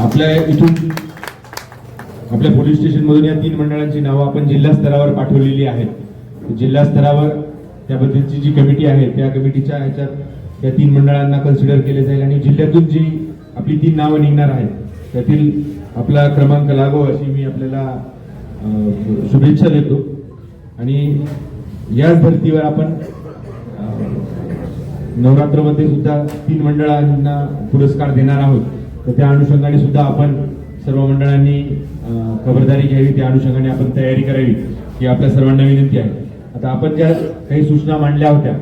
आपल्या इथून आपल्या पोलीस स्टेशनमधून या तीन मंडळांची नावं आपण जिल्हा स्तरावर पाठवलेली आहेत. जिल्हा स्तरावर त्याबद्दलची जी कमिटी आहे त्या कमिटीच्या ह्याच्यात या तीन मंडळांना कन्सिडर केले जाईल आणि जिल्ह्यातून जी आपली तीन नावं निघणार आहेत त्यातील आपला क्रमांक लागो अशी मी आपल्याला शुभेच्छा देतो. आणि याच धर्तीवर आपण नवरात्रमध्ये सुद्धा तीन मंडळांना पुरस्कार देणार आहोत. तर त्या अनुषंगाने सुद्धा आपण सर्व मंडळांनी खबरदारी घ्यावी. त्या अनुषंगाने आपण तयारी करावी ही आपल्या सर्वांना विनंती आहे. आता आपण ज्या काही सूचना मांडल्या होत्या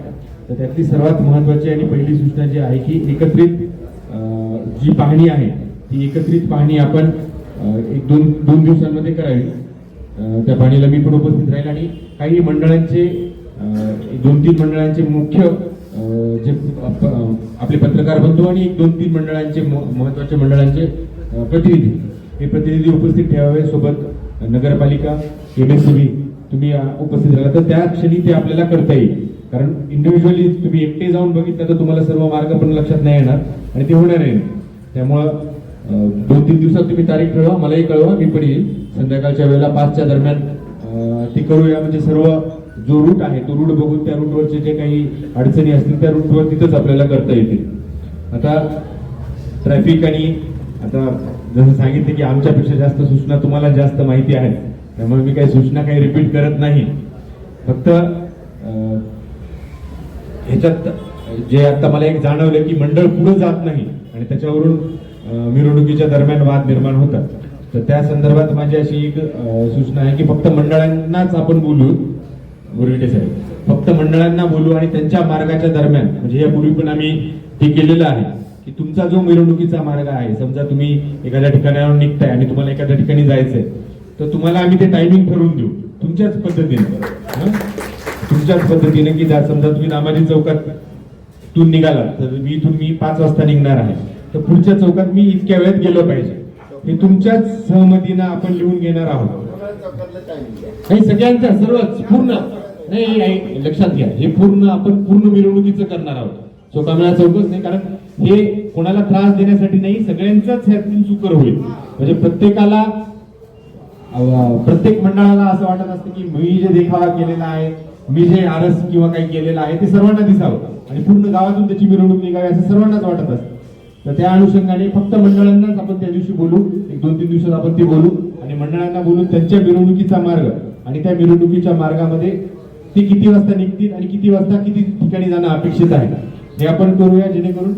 तर त्यातली सर्वात महत्वाची आणि पहिली सूचना जी आहे की एकत्रित जी पाहणी आहे ती एकत्रित पाहणी आपण एक दोन दोन दिवसांमध्ये करावी. त्या पाहणीला मी पण उपस्थित राहील आणि काही मंडळांचे दोन तीन मंडळांचे मुख्य जे आपले पत्रकार बंधू आणि एक दोन तीन मंडळांचे म- महत्त्वाच्या मंडळांचे प्रतिनिधी. हे प्रतिनिधी उपस्थित ठेवावे. सोबत नगरपालिका एम एस बी तुम्ही उपस्थित राहिला तर त्या क्षणी ते आपल्याला करता येईल. कारण इंडिव्हिज्युअली तुम्ही एकटे जाऊन बघितलं तर तुम्हाला सर्व मार्ग पण लक्षात नाही येणार आणि ते होणार नाही. त्यामुळं दोन तीन दिवसात तुम्ही तारीख ठरवा. मलाही कळवा. मी पण येईल. संध्याकाळच्या वेळेला पाचच्या दरम्यान ती करूया. म्हणजे सर्व जो रूट आहे तो रूट बघून त्या रूटवरचे जे काही अडचणी असतील त्या रूटवर तिथंच आपल्याला करता येतील. आता ट्रॅफिक आणि आता जसं सांगितलं की आमच्यापेक्षा जास्त सूचना तुम्हाला जास्त माहिती आहेत. त्यामुळे मी काही सूचना काही रिपीट करत नाही. फक्त ह्याच्यात जे आता मला एक जाणवलं की मंडळ पुढे जात नाही आणि त्याच्यावरून मिरवणुकीच्या दरम्यान वाद निर्माण होतात. तर त्या संदर्भात माझी अशी एक सूचना आहे की फक्त मंडळांनाच आपण बोलू. गुरुविटे साहेब. फक्त मंडळांना बोलू आणि त्यांच्या मार्गाच्या दरम्यान म्हणजे यापूर्वी पण आम्ही ते केलेलं आहे की तुमचा जो मिरवणुकीचा मार्ग आहे समजा तुम्ही एखाद्या ठिकाणावर निघताय आणि तुम्हाला एखाद्या ठिकाणी जायचंय तर तुम्हाला आम्ही ते टायमिंग ठरवून देऊ. तुमच्याच पद्धतीने. हं? तुमच्याच पद्धतीने की जर समजा तुम्ही नामाजी चौकात तून निघाला तर मी इथून मी पाच वाजता निघणार आहे. तर पुढच्या चौकात मी इतक्या वेळेत गेलो पाहिजे. हे तुमच्याच सहमतीनं आपण लिहून घेणार आहोत. नाही सगळ्यांच्या सर्वच पूर्ण. नाही नाही लक्षात घ्या. हे पूर्ण आपण पूर्ण मिरवणुकीचं करणार आहोत. चौकामेळा चौकच नाही कारण हे कोणाला त्रास देण्यासाठी नाही सगळ्यांचाच ह्यातून सुकर होईल. म्हणजे प्रत्येकाला प्रत्येक मंडळाला असं वाटत असतं की मी जे देखावा केलेला आहे मी जे आरस किंवा काही केलेलं आहे ते सर्वांना दिसावं. आणि पूर्ण गावातून त्याची मिरवणूक निघावी असं सर्वांनाच वाटत असतं. तर त्या अनुषंगाने फक्त मंडळांनाच आपण त्या दिवशी बोलू एक दोन तीन दिवसात आपण ते बोलू आणि मंडळांना बोलून त्यांच्या मिरवणुकीचा मार्ग आणि त्या मिरवणुकीच्या मार्गामध्ये ते किती वाजता निघतील आणि किती वाजता किती ठिकाणी जाणं अपेक्षित आहे हे आपण करूया जेणेकरून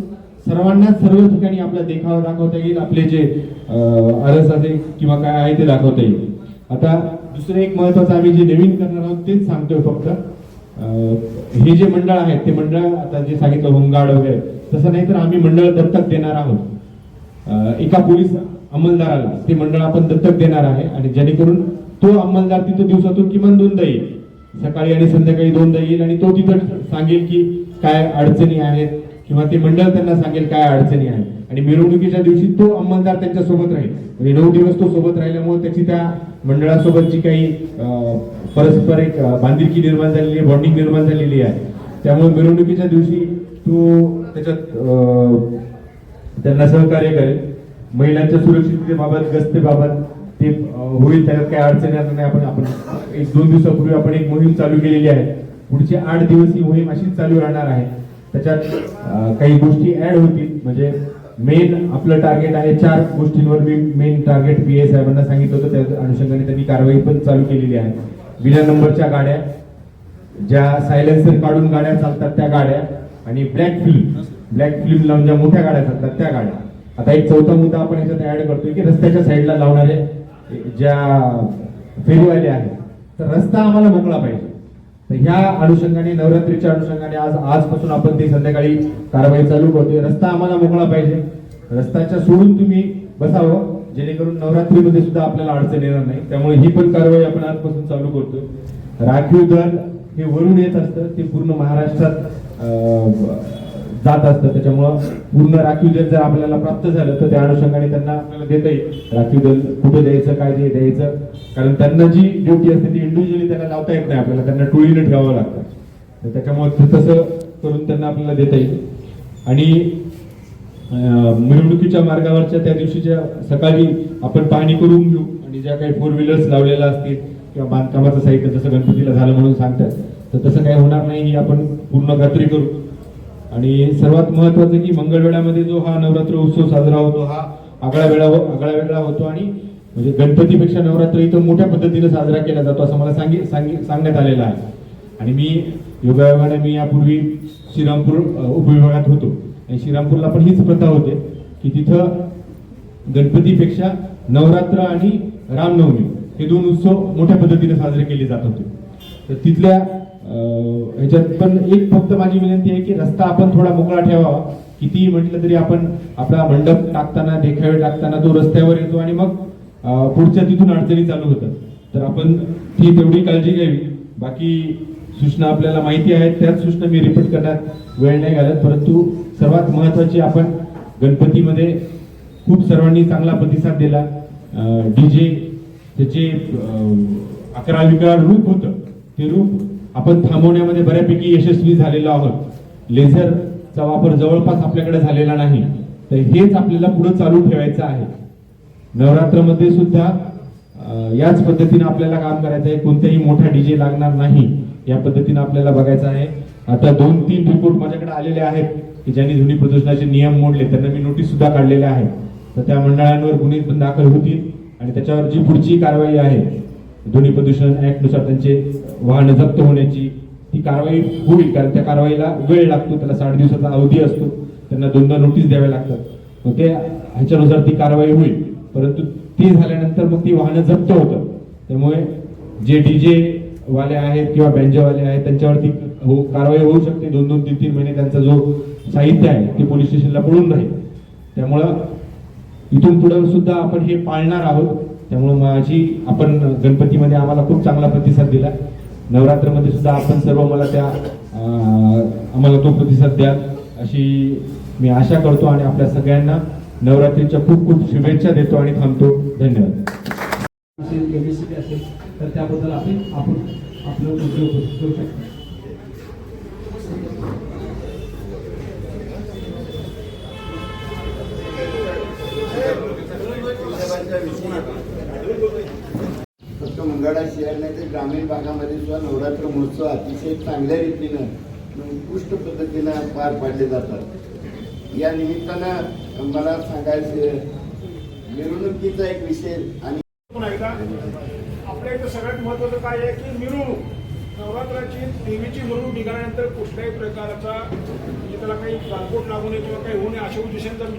सर्वांना सर्व ठिकाणी आपला देखावा दाखवता येईल आपले जे आरस आहे किंवा काय आहे ते दाखवता येईल. आता दुसरं एक महत्वाचं आम्ही जे नवीन करणार आहोत तेच सांगतोय फक्त. हे जे मंडळ आहे ते मंडळ आता जे सांगितलं होमगार्ड वगैरे तसं नाही तर आम्ही मंडळ दत्तक देणार आहोत. एका पोलीस अंमलदाराला ते मंडळ आपण दत्तक देणार आहे आणि जेणेकरून तो अंमलदार तिथं दिवसातून किमान दोनदा येईल. सकाळी आणि संध्याकाळी दोनदा येईल आणि तो तिथं सांगेल की काय अडचणी आहेत किंवा ते मंडळ त्यांना सांगेल काय अडचणी आहेत. आणि मिरवणुकीच्या दिवशी तो अंमलदार त्यांच्यासोबत राहील. म्हणजे नऊ दिवस तो सोबत राहिल्यामुळे त्याची त्या मंडळासोबत जी काही परस्पर एक बांधिलकी निर्माण झालेली आहे बॉन्डिंग निर्माण झालेली आहे. त्यामुळे मिरवणुकीच्या दिवशी तो त्याच्यात त्यांना सहकार्य करेल. महिलांच्या सुरक्षिततेबाबत गस्तेबाबत होईल त्याच्यात काही अडचणी येणार नाही आपण आपण एक दोन दिवसापूर्वी आपण एक मोहीम चालू केलेली आहे. पुढचे आठ दिवस ही मोहीम अशीच चालू राहणार आहे. त्याच्यात काही गोष्टी ऍड होतील. म्हणजे मेन आपलं टार्गेट आहे चार गोष्टींवर मी मेन टार्गेट पी ए साहेबांना सांगितलं होतं. त्या अनुषंगाने त्यांनी कारवाई पण चालू केलेली आहे. विना नंबरच्या गाड्या ज्या सायलेन्सर काढून गाड्या चालतात त्या गाड्या आणि ब्लॅक फिल्म ब्लॅक फिल्म लावून ज्या मोठ्या गाड्या चालतात त्या गाड्या. आता एक चौथा मुद्दा आपण याच्यात ऍड करतोय की रस्त्याच्या साईडला लावणारे ज्या फेरीवाले आहेत तर रस्ता आम्हाला मोकळा पाहिजे. तर ह्या अनुषंगाने नवरात्रीच्या अनुषंगाने आज आजपासून आपण ती संध्याकाळी कारवाई चालू करतोय. रस्ता आम्हाला मोकळा पाहिजे. रस्त्याच्या सोडून तुम्ही बसावं. जेणेकरून नवरात्रीमध्ये सुद्धा आपल्याला अडचण येणार नाही. त्यामुळे ही पण कारवाई आपण आजपासून चालू करतोय. राखीव दल हे वरून येत असतं. ते पूर्ण महाराष्ट्रात जात असतं. त्याच्यामुळं पूर्ण राखीव दल जर आपल्याला प्राप्त झालं तर त्या अनुषंगाने त्यांना आपल्याला देता येईल. राखीव दल कुठे द्यायचं काय जे द्यायचं? कारण त्यांना जी ड्युटी असते ती इंडिव्हिज्युअली त्यांना लावता येत नाही. आपल्याला त्यांना टोळीने ठेवावं लागतं. तर त्याच्यामुळे तसं करून त्यांना आपल्याला देता येईल. आणि मिरवणुकीच्या मार्गावरच्या त्या दिवशीच्या सकाळी आपण पाहणी करून घेऊ. आणि ज्या काही फोर व्हीलर्स लावलेल्या असतील किंवा बांधकामाचं साहित्य जसं गणपतीला झालं म्हणून सांगतात तर तसं काही होणार नाही. आपण पूर्ण खात्री करू. आणि सर्वात महत्वाचं की मंगळवेढ्यामध्ये जो हा नवरात्र उत्सव साजरा होतो हा आगळा वेळा हो- आगळा वेगळा होतो आणि म्हणजे गणपतीपेक्षा नवरात्र इथं मोठ्या पद्धतीने साजरा केला जातो असं मला सांगि सांगण्यात आलेलं आहे. आणि मी योगायोगाने मी यापूर्वी श्रीरामपूर उपविभागात होतो. आणि श्रीरामपूरला पण हीच प्रथा होते की तिथं गणपतीपेक्षा नवरात्र आणि रामनवमी हे दोन उत्सव मोठ्या पद्धतीने साजरे केले जात होते. तर तिथल्या ह्याच्यात पण एक फक्त माझी विनंती आहे की रस्ता आपण थोडा मोकळा ठेवावा. कितीही म्हटलं तरी आपण आपला मंडप टाकताना देखावे टाकताना तो रस्त्यावर येतो आणि मग पुढच्या तिथून अडचणी चालू होतात. तर आपण ती तेवढी काळजी घ्यावी. बाकी सूचना आपल्याला माहिती आहेत त्याच सूचना मी रिपीट करण्यात वेळ नाही घालत परंतु सर्वात महत्वाची आपण गणपतीमध्ये खूप सर्वांनी चांगला प्रतिसाद दिला. डी जे त्याचे अकरा विकरा रूप होतं. ते रूप आपण थांबवण्यामध्ये बऱ्यापैकी यशस्वी झालेलो आहोत. लेझरचा वापर जवळपास आपल्याकडे झालेला नाही. तर हेच आपल्याला पुढे चालू ठेवायचं आहे. नवरात्रमध्ये सुद्धा याच पद्धतीने आपल्याला काम करायचं आहे. कोणताही मोठा डीजे लागणार नाही या पद्धतीने आपल्याला बघायचं आहे. आता दोन तीन रिपोर्ट माझ्याकडे आलेले आहेत की ज्यांनी ध्वनी प्रदूषणाचे नियम मोडले त्यांना मी नोटीस सुद्धा काढलेल्या आहेत. तर त्या मंडळांवर गुन्हे पण दाखल होतील आणि त्याच्यावर जी पुढची कारवाई आहे ध्वनी प्रदूषण ऍक्टनुसार त्यांचे वाहन जप्त होण्याची ती कारवाई होईल कारण त्या कारवाईला वेळ लागतो त्याला साठ दिवसाचा अवधी असतो त्यांना दोनदा नोटीस द्याव्या लागतात. मग ते ह्याच्यानुसार ती कारवाई होईल. परंतु ती झाल्यानंतर मग ती वाहनं जप्त होतात. त्यामुळे जे डी जे वाले आहेत किंवा बँजेवाले आहेत त्यांच्यावरती हो कारवाई होऊ शकते. दोन दोन तीन तीन महिने त्यांचा जो साहित्य आहे ते पोलीस स्टेशनला पडून राहील. त्यामुळं इथून पुढं सुद्धा आपण हे पाळणार आहोत. त्यामुळं माझी आपण गणपतीमध्ये आम्हाला खूप चांगला प्रतिसाद दिला. नवरात्रमध्ये सुद्धा आपण सर्व मला त्या आम्हाला तो प्रतिसाद द्याल अशी मी आशा करतो आणि आपल्या सगळ्यांना नवरात्रीच्या खूप खूप शुभेच्छा देतो आणि थांबतो. धन्यवाद. असेल असेल तर त्याबद्दल आपण आपण आपलं उद्योग करू शकतो. शहर नाही तर ग्रामीण भागामध्ये सुद्धा नवरात्र महोत्सव अतिशय चांगल्या रीतीनं उत्कृष्ट पद्धतीनं पार पाडले जातात. या निमित्तानं मला सांगायचं मिरवणुकीचा एक विषय आणि आपल्या इथं सगळ्यात महत्वाचं काय आहे की मिरवणूक नवरात्राची देवीची मिरवणूक निघाल्यानंतर कुठल्याही प्रकारचा त्याला काही लागू नये किंवा काही होऊ नये अशा उद्देशाने विचार